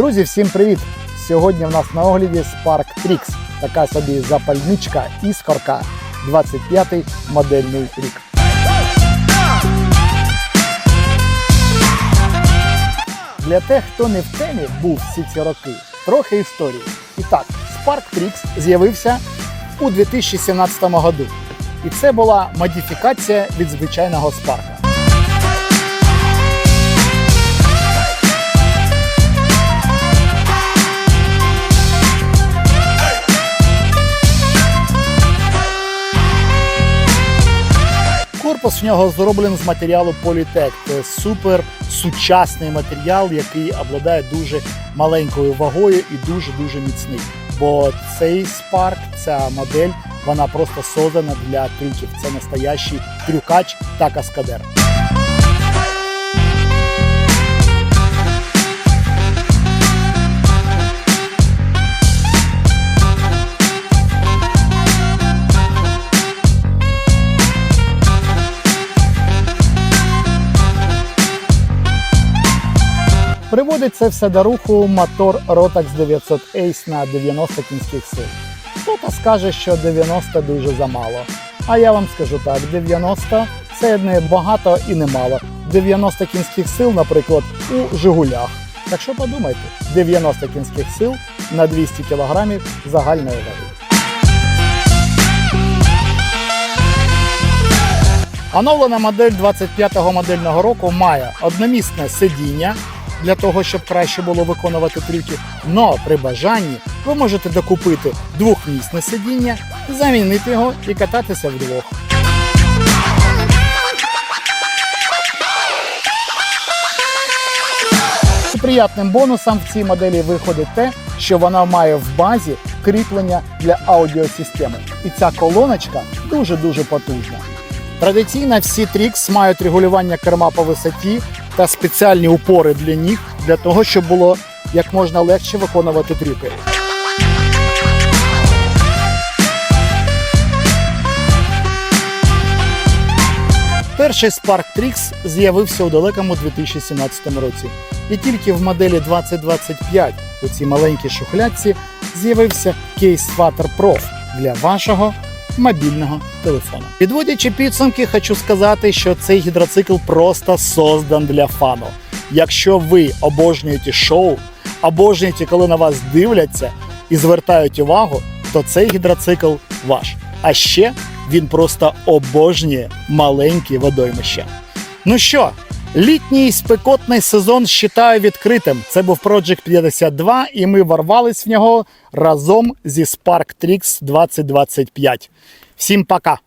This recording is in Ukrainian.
Друзі, всім привіт! Сьогодні в нас на огляді Spark Trix. Така собі запальничка іскорка 25-й модельний рік. Для тих, хто не в темі був всі ці роки, трохи історії. І так, Spark Trix з'явився у 2017 году. І це була модифікація від звичайного Spark. Корпус в нього зроблений з матеріалу Polytech. Це супер сучасний матеріал, який обладає дуже маленькою вагою і дуже-дуже міцний. Бо цей спарк, ця модель, вона просто создана для трюків. Це настоящий трюкач та каскадер. Приводить це все до руху мотор Rotax 900 Ace на 90 кінських сил. Хтось скаже, що 90 дуже замало. А я вам скажу так: 90 це не багато і не мало. 90 кінських сил, наприклад, у Жигулях. Так що подумайте, 90 кінських сил на 200 кг загальної ваги. Оновлена модель 25-го модельного року має одномісне сидіння для того, щоб краще було виконувати трюки. Но при бажанні ви можете докупити двохмісне сидіння, замінити його і кататися вдвох. Приятним бонусом в цій моделі виходить те, що вона має в базі кріплення для аудіосистеми. І ця колоночка дуже-дуже потужна. Традиційно всі Trix мають регулювання керма по висоті та спеціальні упори для ніг для того, щоб було як можна легше виконувати трюки. Перший Spark Trix з'явився у далекому 2017 році. І тільки в моделі 2025 у цій маленькій шухлядці з'явився кейс Swatter Prof для вашого мобільного телефона. Підводячи підсумки, хочу сказати, що цей гідроцикл просто создан для фану. Якщо ви обожнюєте шоу, обожнюєте, коли на вас дивляться і звертають увагу, то цей гідроцикл ваш. А ще він просто обожнює маленькі водоймища. Ну що, літній спекотний сезон вважаю відкритим. Це був Project 52, і ми ворвались в нього разом зі Spark Trix 2025. Всім пока!